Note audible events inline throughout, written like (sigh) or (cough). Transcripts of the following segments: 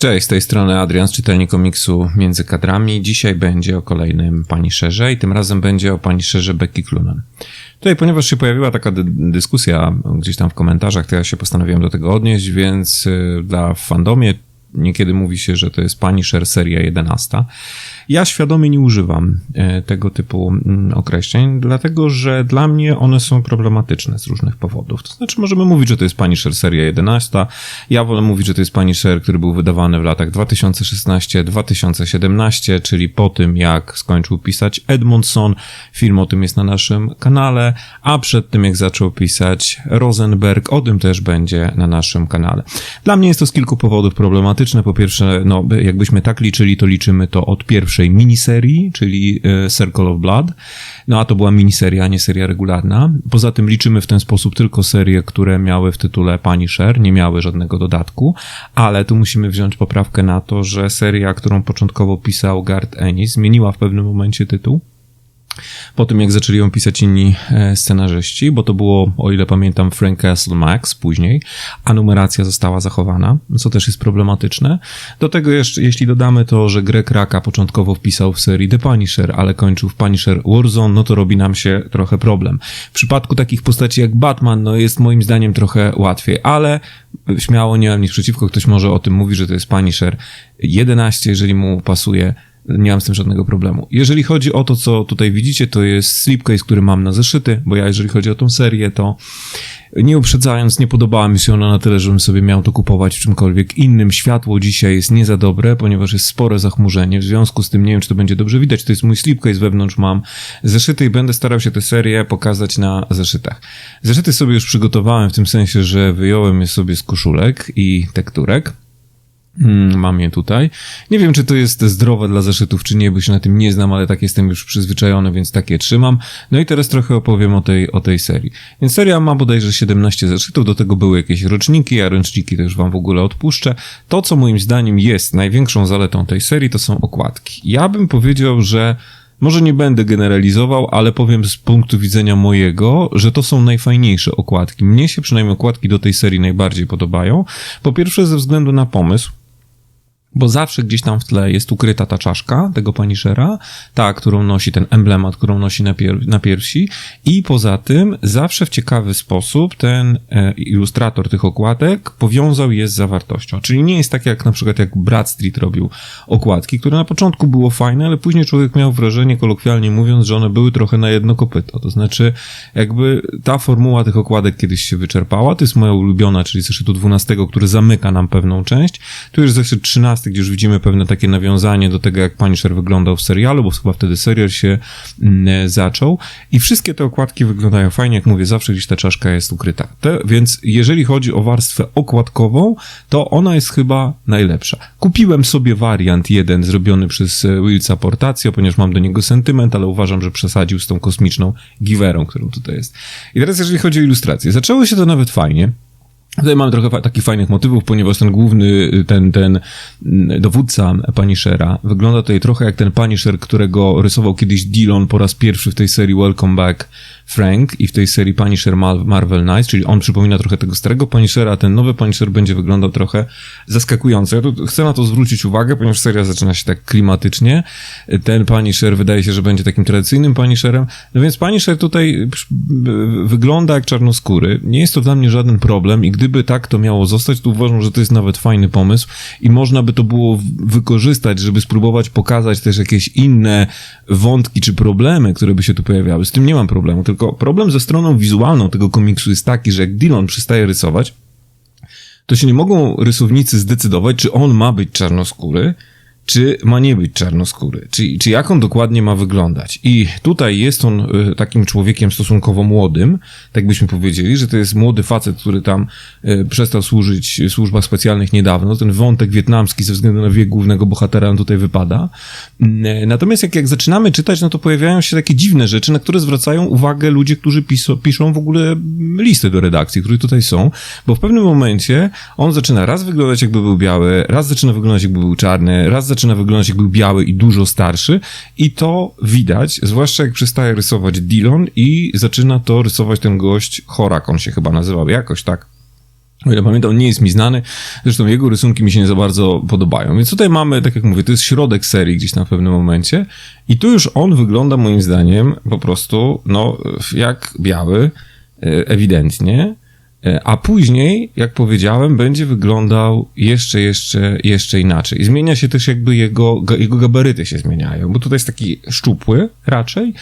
Cześć, z tej strony Adrian z komiksu Między Kadrami. Dzisiaj będzie o kolejnym Pani Szerze i tym razem będzie o Pani Szerze Becky Clunan. Tutaj, ponieważ się pojawiła taka dy dyskusja gdzieś tam w komentarzach, to ja się postanowiłem do tego odnieść, więc y, dla fandomie niekiedy mówi się, że to jest Punisher seria 11. Ja świadomie nie używam e, tego typu mm, określeń, dlatego że dla mnie one są problematyczne z różnych powodów. To znaczy, możemy mówić, że to jest Punisher seria 11. Ja wolę mówić, że to jest Punisher, który był wydawany w latach 2016-2017, czyli po tym, jak skończył pisać Edmondson. Film o tym jest na naszym kanale, a przed tym, jak zaczął pisać Rosenberg, o tym też będzie na naszym kanale. Dla mnie jest to z kilku powodów problematyczne. Po pierwsze, no, jakbyśmy tak liczyli, to liczymy to od pierwszej pierwszej miniserii, czyli e, Circle of Blood. No a to była miniseria, nie seria regularna. Poza tym liczymy w ten sposób tylko serie, które miały w tytule Punisher, nie miały żadnego dodatku, ale tu musimy wziąć poprawkę na to, że seria, którą początkowo pisał Garth Ennis, zmieniła w pewnym momencie tytuł po tym, jak zaczęli ją pisać inni e, scenarzyści, bo to było, o ile pamiętam, Frank Castle Max później, a numeracja została zachowana, co też jest problematyczne. Do tego jeszcze, jeśli dodamy to, że Greg Raka początkowo wpisał w serii The Punisher, ale kończył w Punisher Warzone, no to robi nam się trochę problem. W przypadku takich postaci jak Batman, no jest moim zdaniem trochę łatwiej, ale śmiało nie mam nic przeciwko, ktoś może o tym mówi, że to jest Punisher 11, jeżeli mu pasuje, nie mam z tym żadnego problemu. Jeżeli chodzi o to, co tutaj widzicie, to jest slipcase, który mam na zeszyty, bo ja jeżeli chodzi o tą serię, to nie uprzedzając, nie podobała mi się ona na tyle, żebym sobie miał to kupować w czymkolwiek innym. Światło dzisiaj jest nie za dobre, ponieważ jest spore zachmurzenie, w związku z tym nie wiem, czy to będzie dobrze widać. To jest mój slipcase, wewnątrz mam zeszyty i będę starał się tę serię pokazać na zeszytach. Zeszyty sobie już przygotowałem w tym sensie, że wyjąłem je sobie z koszulek i tekturek. Hmm, mam je tutaj. Nie wiem, czy to jest zdrowe dla zeszytów, czy nie, bo się na tym nie znam, ale tak jestem już przyzwyczajony, więc takie trzymam. No i teraz trochę opowiem o tej, o tej serii. Więc seria ma bodajże 17 zeszytów, do tego były jakieś roczniki, a ręczniki też wam w ogóle odpuszczę. To, co moim zdaniem jest największą zaletą tej serii, to są okładki. Ja bym powiedział, że może nie będę generalizował, ale powiem z punktu widzenia mojego, że to są najfajniejsze okładki. Mnie się przynajmniej okładki do tej serii najbardziej podobają. Po pierwsze ze względu na pomysł, bo zawsze gdzieś tam w tle jest ukryta ta czaszka tego Punishera, ta, którą nosi, ten emblemat, którą nosi na, pier na piersi i poza tym zawsze w ciekawy sposób ten e, ilustrator tych okładek powiązał je z zawartością. Czyli nie jest tak jak na przykład jak Bradstreet robił okładki, które na początku było fajne, ale później człowiek miał wrażenie, kolokwialnie mówiąc, że one były trochę na jedno kopyto. To znaczy jakby ta formuła tych okładek kiedyś się wyczerpała, to jest moja ulubiona, czyli zeszytu 12, który zamyka nam pewną część, tu już zeszyt 13 gdzie już widzimy pewne takie nawiązanie do tego, jak Punisher wyglądał w serialu, bo chyba wtedy serial się mm, zaczął i wszystkie te okładki wyglądają fajnie, jak mówię, zawsze gdzieś ta czaszka jest ukryta. Te, więc jeżeli chodzi o warstwę okładkową, to ona jest chyba najlepsza. Kupiłem sobie wariant jeden zrobiony przez e, Willsa Portacio, ponieważ mam do niego sentyment, ale uważam, że przesadził z tą kosmiczną giwerą, którą tutaj jest. I teraz jeżeli chodzi o ilustrację, zaczęło się to nawet fajnie, Tutaj mamy trochę takich fajnych motywów, ponieważ ten główny, ten, ten dowódca Punishera wygląda tutaj trochę jak ten Punisher, którego rysował kiedyś Dillon po raz pierwszy w tej serii Welcome Back Frank i w tej serii Punisher Marvel Knights, czyli on przypomina trochę tego starego Punishera, a ten nowy Punisher będzie wyglądał trochę zaskakująco. Ja tu chcę na to zwrócić uwagę, ponieważ seria zaczyna się tak klimatycznie. Ten Punisher wydaje się, że będzie takim tradycyjnym Punisherem, no więc Punisher tutaj wygląda jak czarnoskóry. Nie jest to dla mnie żaden problem i gdyby tak to miało zostać, to uważam, że to jest nawet fajny pomysł i można by to było wykorzystać, żeby spróbować pokazać też jakieś inne wątki czy problemy, które by się tu pojawiały. Z tym nie mam problemu, tylko problem ze stroną wizualną tego komiksu jest taki, że jak Dillon przestaje rysować, to się nie mogą rysownicy zdecydować, czy on ma być czarnoskóry, czy ma nie być czarnoskóry, czy, czy jak on dokładnie ma wyglądać. I tutaj jest on e, takim człowiekiem stosunkowo młodym, tak byśmy powiedzieli, że to jest młody facet, który tam e, przestał służyć w służbach specjalnych niedawno. Ten wątek wietnamski ze względu na wiek głównego bohatera on tutaj wypada. Mm, e, natomiast jak, jak zaczynamy czytać, no to pojawiają się takie dziwne rzeczy, na które zwracają uwagę ludzie, którzy piso, piszą w ogóle listy do redakcji, które tutaj są, bo w pewnym momencie on zaczyna raz wyglądać jakby był biały, raz zaczyna wyglądać jakby był czarny, raz zaczyna zaczyna wyglądać jakby biały i dużo starszy i to widać, zwłaszcza jak przestaje rysować Dillon i zaczyna to rysować ten gość Horak, on się chyba nazywał jakoś, tak? O ile pamiętam, nie jest mi znany. Zresztą jego rysunki mi się nie za bardzo podobają. Więc tutaj mamy, tak jak mówię, to jest środek serii gdzieś na pewnym momencie. I tu już on wygląda moim zdaniem po prostu, no, jak biały, e, ewidentnie. E, a później, jak powiedziałem, będzie wyglądał jeszcze, jeszcze, jeszcze inaczej. Zmienia się też jakby jego, jego gabaryty się zmieniają, bo tutaj jest taki szczupły raczej,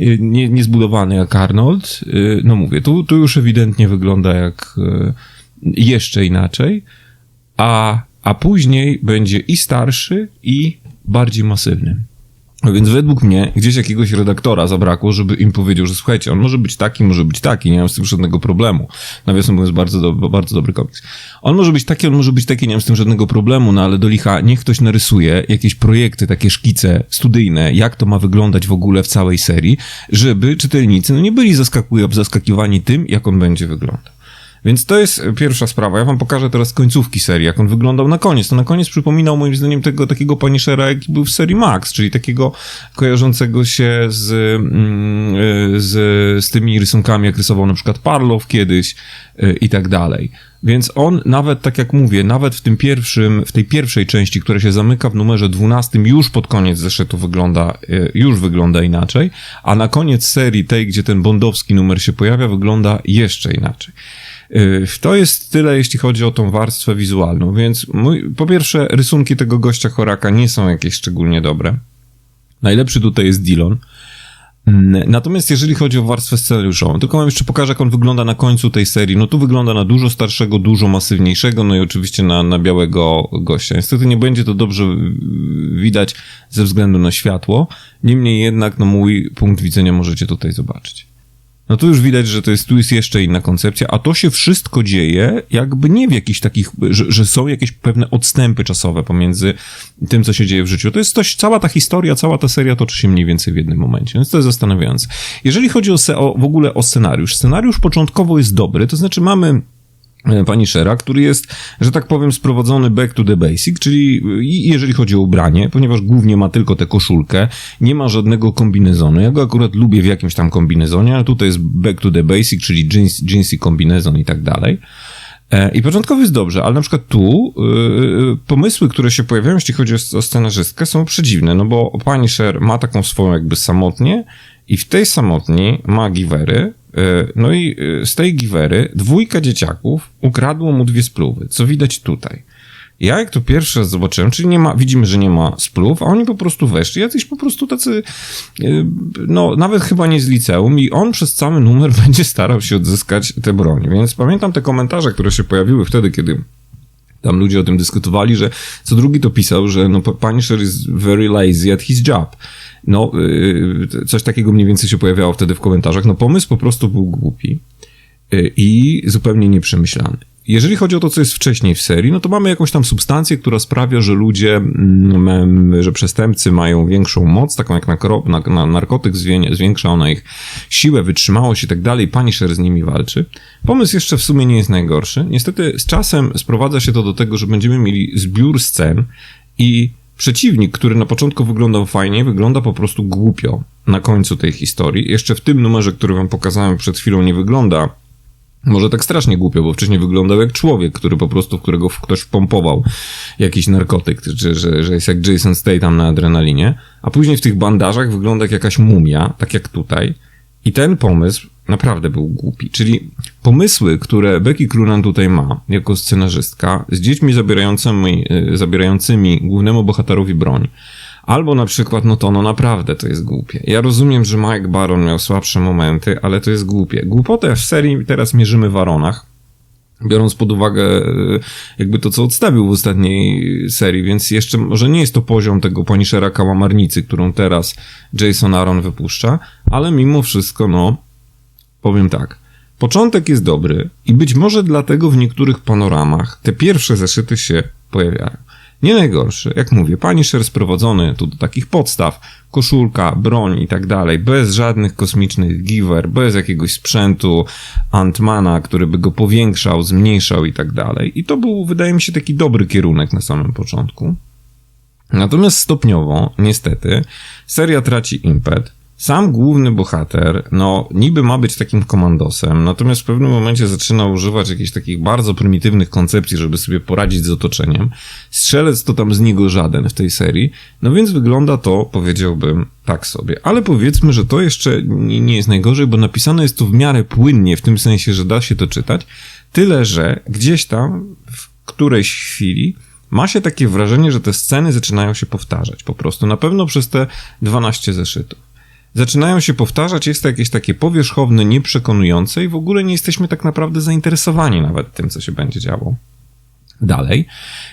e, nie, niezbudowany jak Arnold. No mówię, tu, tu już ewidentnie wygląda jak jeszcze inaczej, a, a później będzie i starszy, i bardziej masywny. Więc według mnie gdzieś jakiegoś redaktora zabrakło, żeby im powiedział, że słuchajcie, on może być taki, może być taki, nie mam z tym żadnego problemu. Nawiasem mówiąc, bardzo, do, bardzo dobry komiks. On może być taki, on może być taki, nie mam z tym żadnego problemu, no ale do licha niech ktoś narysuje jakieś projekty, takie szkice studyjne, jak to ma wyglądać w ogóle w całej serii, żeby czytelnicy no nie byli zaskakiwani tym, jak on będzie wyglądał. Więc to jest pierwsza sprawa. Ja wam pokażę teraz końcówki serii, jak on wyglądał na koniec. To na koniec przypominał moim zdaniem tego takiego Punishera, jaki był w serii Max, czyli takiego kojarzącego się z, mm, z, z tymi rysunkami, jak rysował na przykład Parlow kiedyś y, i tak dalej. Więc on nawet, tak jak mówię, nawet w tym pierwszym, w tej pierwszej części, która się zamyka w numerze 12, już pod koniec zeszytu wygląda, już wygląda inaczej, a na koniec serii tej, gdzie ten bondowski numer się pojawia, wygląda jeszcze inaczej. Y, to jest tyle, jeśli chodzi o tą warstwę wizualną, więc mój, po pierwsze, rysunki tego gościa choraka nie są jakieś szczególnie dobre. Najlepszy tutaj jest Dillon. Mm, natomiast jeżeli chodzi o warstwę scenariuszową, tylko wam jeszcze pokażę, jak on wygląda na końcu tej serii. No tu wygląda na dużo starszego, dużo masywniejszego, no i oczywiście na, na białego gościa. Niestety nie będzie to dobrze widać ze względu na światło. Niemniej jednak, no mój punkt widzenia możecie tutaj zobaczyć no to już widać, że to jest, tu jest jeszcze inna koncepcja, a to się wszystko dzieje jakby nie w jakichś takich, że, że są jakieś pewne odstępy czasowe pomiędzy tym, co się dzieje w życiu. To jest coś, cała ta historia, cała ta seria toczy się mniej więcej w jednym momencie, więc to jest zastanawiające. Jeżeli chodzi o, o w ogóle o scenariusz, scenariusz początkowo jest dobry, to znaczy mamy E, pani Shera, który jest, że tak powiem, sprowadzony back to the basic, czyli jeżeli chodzi o ubranie, ponieważ głównie ma tylko tę koszulkę, nie ma żadnego kombinezonu. Ja go akurat lubię w jakimś tam kombinezonie, ale tutaj jest back to the basic, czyli jeans, jeansy kombinezon i tak dalej. E, I początkowo jest dobrze, ale na przykład tu yy, pomysły, które się pojawiają, jeśli chodzi o, o scenarzystkę, są przedziwne, no bo pani Sher ma taką swoją jakby samotnię i w tej samotni ma givery, E, no i e, z tej giwery dwójka dzieciaków ukradło mu dwie spluwy, co widać tutaj. Ja jak to pierwszy raz zobaczyłem, czyli nie ma, widzimy, że nie ma spluw, a oni po prostu weszli, jacyś po prostu tacy, e, no nawet chyba nie z liceum i on przez cały numer (laughs) będzie starał się odzyskać te broni. Więc pamiętam te komentarze, które się pojawiły wtedy, kiedy tam ludzie o tym dyskutowali, że co drugi to pisał, że no Punisher is very lazy at his job. No, y, coś takiego mniej więcej się pojawiało wtedy w komentarzach. No, pomysł po prostu był głupi y, i zupełnie nieprzemyślany. Jeżeli chodzi o to, co jest wcześniej w serii, no to mamy jakąś tam substancję, która sprawia, że ludzie, mm, że przestępcy mają większą moc, taką jak na, na, na narkotyk, zwiększa ona ich siłę, wytrzymałość i tak dalej, Punisher z nimi walczy. Pomysł jeszcze w sumie nie jest najgorszy. Niestety z czasem sprowadza się to do tego, że będziemy mieli zbiór scen i Przeciwnik, który na początku wyglądał fajnie, wygląda po prostu głupio na końcu tej historii. Jeszcze w tym numerze, który wam pokazałem przed chwilą, nie wygląda może tak strasznie głupio, bo wcześniej wyglądał jak człowiek, który po prostu, w którego ktoś pompował jakiś narkotyk, że, że, że jest jak Jason Statham na adrenalinie, a później w tych bandażach wygląda jak jakaś mumia, tak jak tutaj. I ten pomysł naprawdę był głupi. Czyli pomysły, które Becky Clunan tutaj ma jako scenarzystka z dziećmi zabierającymi, y, zabierającymi głównemu bohaterowi broń, albo na przykład, no to no naprawdę to jest głupie. Ja rozumiem, że Mike Baron miał słabsze momenty, ale to jest głupie. Głupotę w serii teraz mierzymy w Aronach, biorąc pod uwagę y, jakby to, co odstawił w ostatniej serii, więc jeszcze może nie jest to poziom tego Punishera kałamarnicy, którą teraz Jason Aaron wypuszcza, ale mimo wszystko, no, Powiem tak. Początek jest dobry i być może dlatego w niektórych panoramach te pierwsze zeszyty się pojawiają. Nie najgorszy, jak mówię, Punisher sprowadzony tu do takich podstaw, koszulka, broń i tak dalej, bez żadnych kosmicznych giver, bez jakiegoś sprzętu Antmana, który by go powiększał, zmniejszał i tak dalej. I to był, wydaje mi się, taki dobry kierunek na samym początku. Natomiast stopniowo, niestety, seria traci impet, Sam główny bohater, no niby ma być takim komandosem, natomiast w pewnym momencie zaczyna używać jakichś takich bardzo prymitywnych koncepcji, żeby sobie poradzić z otoczeniem. Strzelec to tam z niego żaden w tej serii, no więc wygląda to, powiedziałbym, tak sobie. Ale powiedzmy, że to jeszcze nie, jest najgorzej, bo napisane jest to w miarę płynnie, w tym sensie, że da się to czytać, tyle że gdzieś tam w którejś chwili ma się takie wrażenie, że te sceny zaczynają się powtarzać po prostu. Na pewno przez te 12 zeszytów zaczynają się powtarzać, jest to jakieś takie powierzchowne, nieprzekonujące i w ogóle nie jesteśmy tak naprawdę zainteresowani nawet tym, co się będzie działo dalej.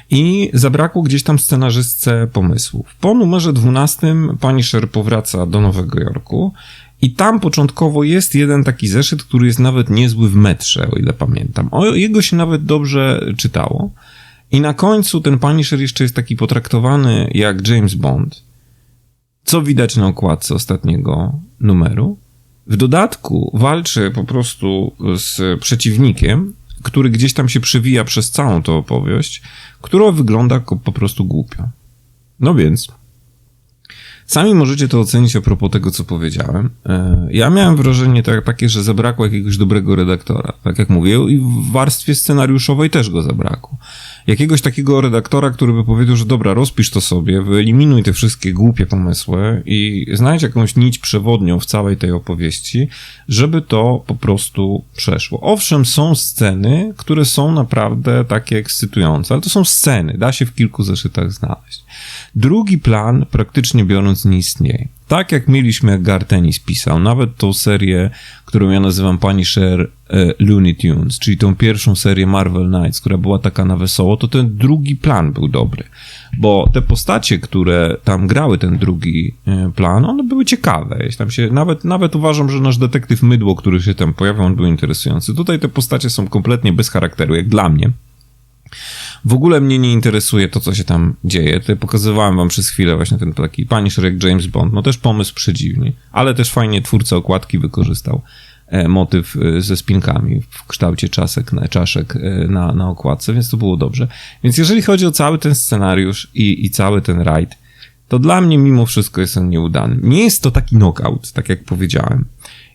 I zabrakło gdzieś tam scenarzystce pomysłów. Po numerze 12 Punisher powraca do Nowego Jorku i tam początkowo jest jeden taki zeszyt, który jest nawet niezły w metrze, o ile pamiętam. O jego się nawet dobrze czytało. I na końcu ten Punisher jeszcze jest taki potraktowany jak James Bond co widać na okładce ostatniego numeru. W dodatku walczy po prostu z przeciwnikiem, który gdzieś tam się przewija przez całą tę opowieść, która wygląda po prostu głupio. No więc, sami możecie to ocenić a propos tego, co powiedziałem. E, ja miałem wrażenie tak, takie, że zabrakło jakiegoś dobrego redaktora. Tak jak mówię, i w warstwie scenariuszowej też go zabrakło jakiegoś takiego redaktora, który by powiedział, że dobra, rozpisz to sobie, wyeliminuj te wszystkie głupie pomysły i znajdź jakąś nić przewodnią w całej tej opowieści, żeby to po prostu przeszło. Owszem, są sceny, które są naprawdę takie ekscytujące, ale to są sceny, da się w kilku zeszytach znaleźć. Drugi plan, praktycznie biorąc, nie istnieje. Tak jak mieliśmy, jak Gartenis pisał, nawet tą serię, którą ja nazywam Punisher e, Looney Tunes, czyli tą pierwszą serię Marvel Knights, która była taka na wesoło, to ten drugi plan był dobry. Bo te postacie, które tam grały ten drugi e, plan, one były ciekawe. Jeśli tam się, nawet, nawet uważam, że nasz detektyw Mydło, który się tam pojawiał, on był interesujący. Tutaj te postacie są kompletnie bez charakteru, jak dla mnie. W ogóle mnie nie interesuje to, co się tam dzieje. Tutaj pokazywałem wam przez chwilę właśnie ten taki Punisher jak James Bond. No też pomysł przedziwny, ale też fajnie twórca okładki wykorzystał e, motyw e, ze spinkami w kształcie czasek, czaszek e, na, na okładce, więc to było dobrze. Więc jeżeli chodzi o cały ten scenariusz i, i cały ten rajd, to dla mnie mimo wszystko jest on nieudany. Nie jest to taki knockout, tak jak powiedziałem,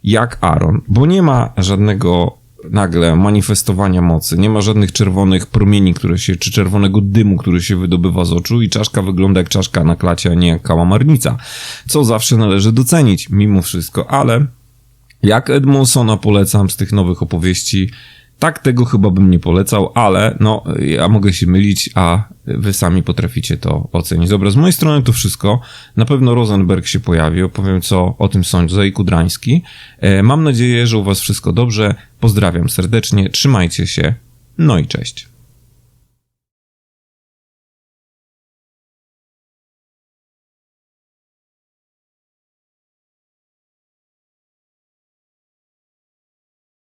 jak Aaron, bo nie ma żadnego nagle manifestowania mocy. Nie ma żadnych czerwonych promieni, które się, czy czerwonego dymu, który się wydobywa z oczu i czaszka wygląda jak czaszka na klacie, a nie jak kałamarnica. Co zawsze należy docenić, mimo wszystko, ale jak Edmonsona polecam z tych nowych opowieści, tak tego chyba bym nie polecał, ale no, ja mogę się mylić, a wy sami potraficie to ocenić. Dobra, z mojej strony to wszystko. Na pewno Rosenberg się pojawi, opowiem co o tym sądzę i Kudrański. E, mam nadzieję, że u was wszystko dobrze. Pozdrawiam serdecznie, trzymajcie się, no i cześć.